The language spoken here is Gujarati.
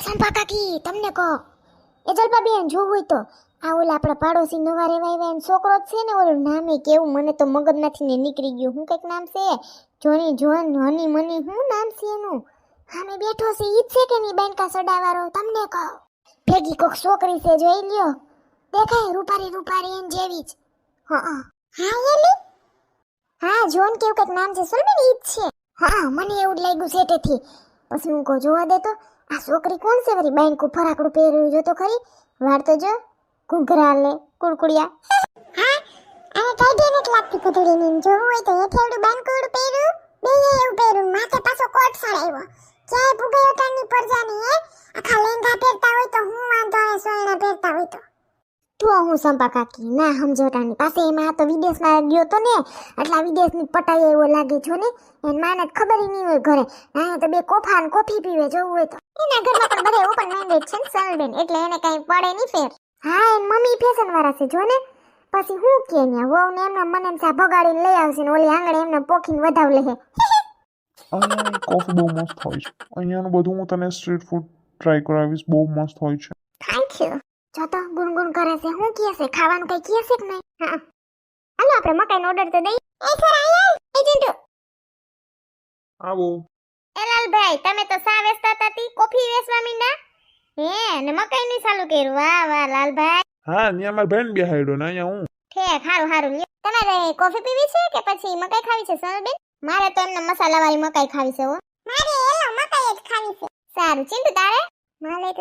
એ કાકી, તમને કહો. એ જલપા બેન જોવું હોય તો. આ ઓલા આપણા પાડોશી નવા રેવા આવ્યા એનો છોકરો જ છે ને ઓલું નામે કેવું, મને તો મગજમાંથી ને નીકળી ગયું. હું કંઈક નામ છે? જોની, જોન, હની, મની, શું નામ છે એનું? હામે બેઠો છે, ઈ જ છે કે ની બેનકા સડાવાળો? તમને કહો. ભેગી કોક છોકરી છે, જોઈ લ્યો. દેખાય, રૂપારી રૂપારી એન જેવી જ. હા હા. એલી? હા, જોન કેવું કંઈક નામ છે સુરબેન ઈ જ છે. હા, મને એવું જ લાગ્યું સેટેથી પછી હું કહું, જોવા દે તો. આ છોકરી કોણ છે બધી બેન ઉપર ફરાકડું પહેર્યું, જો તો ખરી. વાર તો જો. ઘૂઘરા લે, કુડકુડિયા. હા, અને ટાઈડી નથી લાગતી કુતડીની જોવું હોય તો હેઠેવડું બેંકુડું પહેર્યું બે એવું પહેર્યું માથે પાછો કોટ સડાવ્યો ક્યાંય ભૂગાયો કાની પરજાની, હે? આખા લેંગા પહેરતા હોય તો હું વાંધો આવે, સોયણા પહેરતા હોય તો. તો હું સંપા કાકી. ના સમજોટાની પાસે એમાં તો વિદેશમાં ગયો તો ને, એટલા વિદેશની પટાઈ એવો લાગે છો ને, એને માને ખબર નહીં હોય ઘરે. ના તો બે કોફા ને કોફી પીવે, જવું હોય તો. એના ઘરમાં પણ બધા ઓપન માઇન્ડેડ છે ને સલબેન, એટલે એને કાંઈ પડે નહીં ફેર. હા, એન મમ્મી ફેશન વાળા છે, જો ને. પછી હું કે ને વહુ ને એમના મને સા ભગાડીને લઈ આવશે ને ઓલી આંગળે એમને પોખીને વધાવ લે અહીંયા કોફી બહુ મસ્ત હોય છે. અહીંયાનું બધું હું તને સ્ટ્રીટ ફૂડ ટ્રાય કરાવીશ, બહુ મસ્ત હોય છે. જો તો ગુનગુન કરે છે. હું કહે છે ખાવાનું કઈ કહે છે કે નહીં? હા હાલો આપણે મકાઈનો ઓર્ડર તો દઈ એ સર આયા એ આવો. એ લાલભાઈ તમે તો સા વેચતા હતા તી? કોફી વેચવા મીંડા? હે ને મકાઈની ચાલુ કર્યું. વાહ વાહ લાલભાઈ. હા ત્યાં મારા બેન બેહાડ્યો ને અહીંયા હું. ઠેક હારું હારું. લ્યો. તમારે કોફી પીવી છે કે પછી મકાઈ ખાવી છે સનલબેન મારે તો એમને મસાલાવાળી મકાઈ ખાવી છે હો. મારે એલો મકાઈ જ ખાવી છે. સારું ચિંતુ તારે? મારે તો